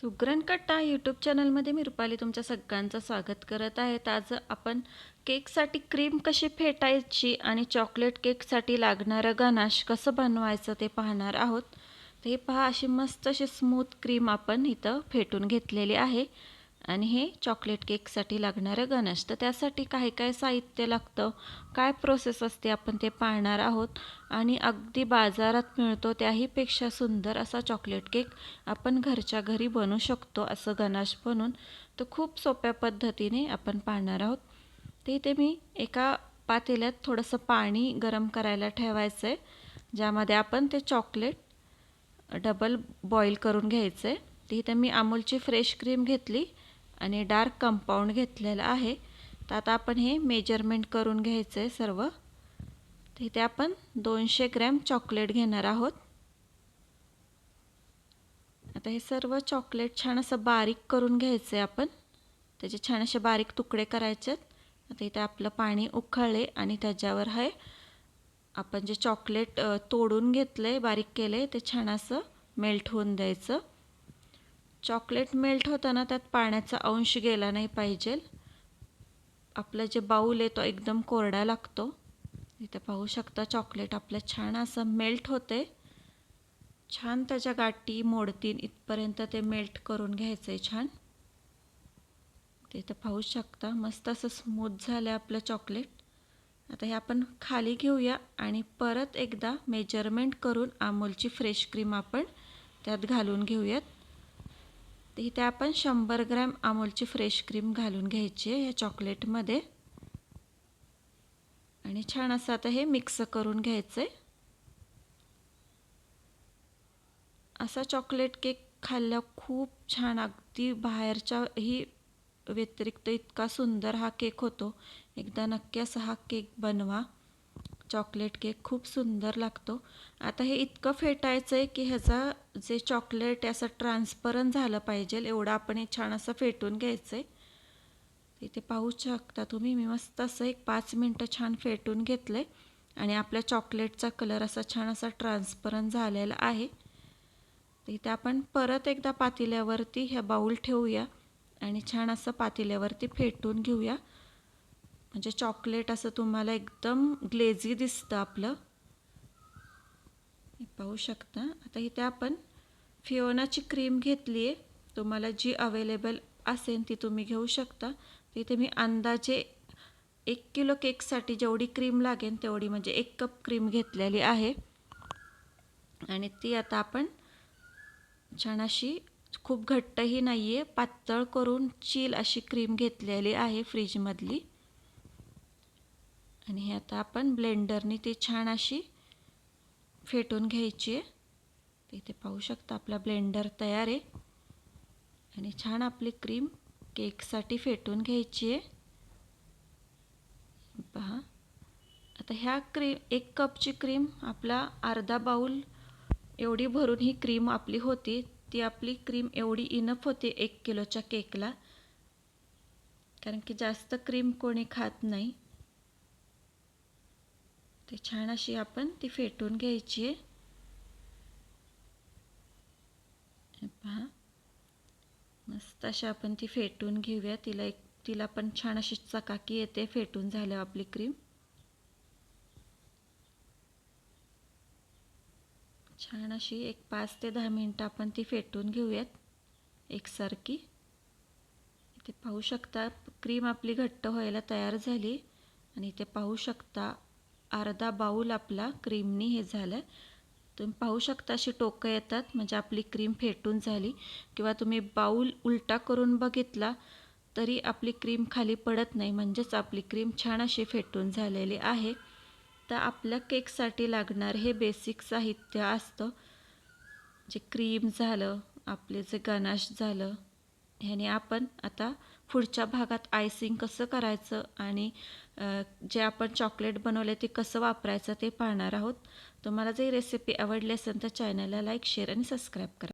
सुग्रण कट्टा यूट्यूब चॅनलमध्ये मी रुपाली तुमच्या सगळ्यांचं स्वागत करत आहे. आज आपण केकसाठी क्रीम कशी फेटायची आणि चॉकलेट केकसाठी लागणारं गनाश कसं बनवायचं ते पाहणार आहोत. ते पहा अशी मस्त अशी स्मूथ क्रीम आपण इथं फेटून घेतलेली आहे. आणि हे चॉकलेट केकसाठी लागणारं गणेश. तर त्यासाठी काय काय साहित्य लागतं? काय प्रोसेस असते आपण ते पाहणार आहोत? आणि अगदी बाजारात मिळतो त्याहीपेक्षा सुंदर असा चॉकलेट केक आपण घरच्या घरी बनवू शकतो असं गणाश बनून तर खूप सोप्या पद्धतीने आपण पाहणार आहोत. ते इथे मी एका पातेल्यात थोडंसं पाणी गरम करायला ठेवायचं आहे ज्यामध्ये आपण ते चॉकलेट डबल बॉईल करून घ्यायचं आहे ते इथे मी अमूलची फ्रेश क्रीम घेतली. आणि डार्क कंपाऊंड घेतलेलं आहे. तर आता आपण हे मेजरमेंट करून घ्यायचं आहे सर्व. तर इथे आपण दोनशे ग्रॅम चॉकलेट घेणार आहोत. आता हे सर्व चॉकलेट छान असं बारीक करून घ्यायचं आहे आपण. त्याचे छान असे बारीक तुकडे करायचे आहेत. आता इथे आपलं पाणी उखळले आणि त्याच्यावर हे आपण जे चॉकलेट तोडून घेतलं आहे बारीक केलं आहे ते छान असं मेल्ट होऊन द्यायचं. चॉकलेट मेल्ट होताना त्यात पाण्याचा अंश गेला नाही पाहिजे. आपलं जे बाऊल आहे तो एकदम कोरडा लागतो. इथे पाहू शकता चॉकलेट आपलं छान असं मेल्ट होते. छान त्याच्या गाठी मोडतीन इथपर्यंत ते मेल्ट करून घ्यायचं आहे छान. ते इथं पाहू शकता मस्त असं स्मूथ झालं आहे आपलं चॉकलेट. आता हे आपण खाली घेऊया आणि परत एकदा मेजरमेंट करून अमूलची फ्रेश क्रीम आपण त्यात घालून घेऊयात. तर इथे आपण शंभर ग्रॅम अमूलची फ्रेश क्रीम घालून घ्यायची आहे या चॉकलेटमध्ये. आणि छान असं आता हे मिक्स करून घ्यायचं आहे. असा चॉकलेट केक खाल्ला खूप छान अगदी बाहेरच्याही व्यतिरिक्त इतका सुंदर हा केक होतो. एकदा नक्की असा हा केक बनवा. चॉकलेट केक खूप सुंदर लागतो. आता हे इतकं फेटायचं आहे की ह्याचा जे चॉकलेट आहे असं ट्रान्सपरंट झालं पाहिजे. एवढं आपण हे छान असं फेटून घ्यायचं आहे इथे पाहू शकता तुम्ही मी मस्त असं एक पाच मिनटं छान फेटून घेतलं आहे आणि आपल्या चॉकलेटचा कलर असा छान असा ट्रान्सपरंट झालेला आहे. इथे आपण परत एकदा पातेल्यावरती ह्या बाऊल ठेवूया. आणि छान असं पातेल्यावरती फेटून घेऊया. म्हणजे चॉकलेट असं तुम्हाला एकदम ग्लेझी दिसतं आपलं. पाहू शकता. आता इथे आपण फिओनाची क्रीम घेतली आहे. तुम्हाला जी अवेलेबल असेल ती तुम्ही घेऊ शकता. तिथे मी अंदाजे एक किलो केकसाठी जेवढी क्रीम लागेल तेवढी म्हणजे एक कप क्रीम घेतलेली आहे. आणि ती आता आपण छान अशी खूप घट्टही नाही आहे पातळ करून चील अशी क्रीम घेतलेली आहे फ्रीजमधली. आणि हे आता आपण ब्लेंडरने ती छान अशी फेटून घ्यायची आहे. इथे पाहू शकता आपला ब्लेंडर तयार आहे. आणि छान आपली क्रीम केकसाठी फेटून घ्यायची आहे. पहा. आता ह्या क्रीम एक कपची क्रीम आपला अर्धा बाऊल एवढी भरून ही क्रीम आपली होती. ती आपली क्रीम एवढी इनफ होती एक किलोच्या केकला. कारण की जास्त क्रीम कोणी खात नाही. ते छान अशी आपण ती फेटून घ्यायची आहे. पहा. मस्त अशी आपण ती फेटून घेऊया. तिला एक तिला पण छान अशी चकाकी येते फेटून झाल्या आपली क्रीम. छान अशी एक पाच ते दहा मिनटं आपण ती फेटून घेऊयात. एकसारखी. इथे पाहू शकता क्रीम आपली घट्ट व्हायला तयार झाली. आणि इथे पाहू शकता अर्धा बाऊल आपला क्रीमनी हे झालं. तुम्ही पाहू शकता अशी टोकं येतात म्हणजे आपली क्रीम फेटून झाली. किंवा तुम्ही बाऊल उलटा करून बघितला तरी आपली क्रीम खाली पडत नाही. म्हणजेच आपली क्रीम छान अशी फेटून झालेली आहे. तर आपल्या केकसाठी लागणार हे बेसिक साहित्य असतं. जे क्रीम झालं आपले जे गनाश झालं ह्याने आपण आता पुढच्या भागात आयसिंग कसं करायचं आणि जे आपण चॉकलेट बनवले ते कसं वापरायचं ते पाहणार आहोत. तुम्हाला जर रेसिपी आवडली असेल तर चॅनलला लाईक शेअर आणि सबस्क्राईब करा.